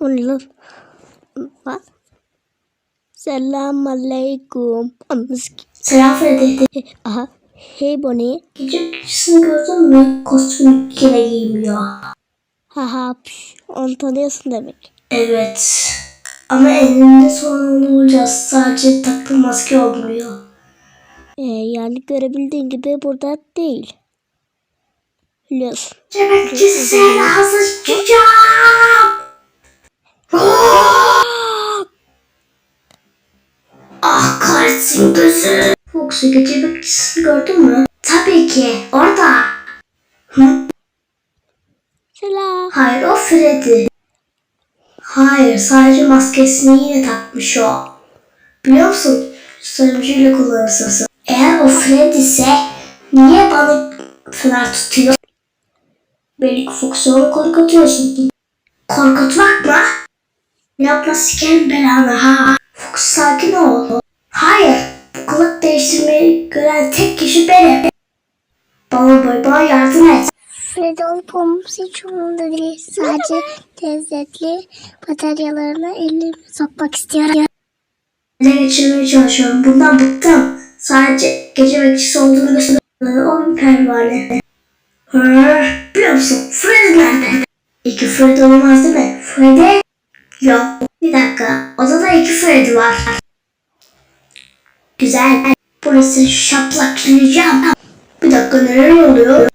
O ne lan? Bak. Selam aleyküm. Amısk. Selam Freddy. Aha. Hey Bonnie. Gece kişisini gördün mü? Kostüm yine giymiyor. Haha. Onu tanıyorsun demek. Evet. Ama elinde sorun olacağız. Sadece taktığı maske olmuyor. Ee, yani görebildiğin gibi burada değil. Cebekçi seni hazır tutacağım. ah kahretsin gözü. Foxy gece bekçisini gördün mü? Tabii ki. Orada. Hı? Selam. Hayır o Freddy. Hayır sadece maskesini yine takmış o. Biliyor musun? Sarımcıyla kullanırsın. Eğer o Freddy ise niye bana fener tutuyor? Belki Fox'u korkutuyorsun. Korkutmak mı? Yapma sikerim belanı ha. Fox sakin ol. Hayır. Bu kılık değiştirmeyi gören tek kişi benim. Bana boy bana yardım et. Fred olup olmaması hiç umurumda değil. Sadece lezzetli bataryalarına elimi sokmak istiyorum. ele geçirmeye çalışıyorum. Bundan bıktım. Sadece gece bekçisi olduğunu gösteriyor. O bir pervane. Hı, biliyor musun? Freddy nerede? İki Freddy olmaz değil mi? Freddy? Yok. Bir dakika. Odada iki Freddy var. Güzel. Burası şaplaklayacağım. Bir dakika neler oluyor?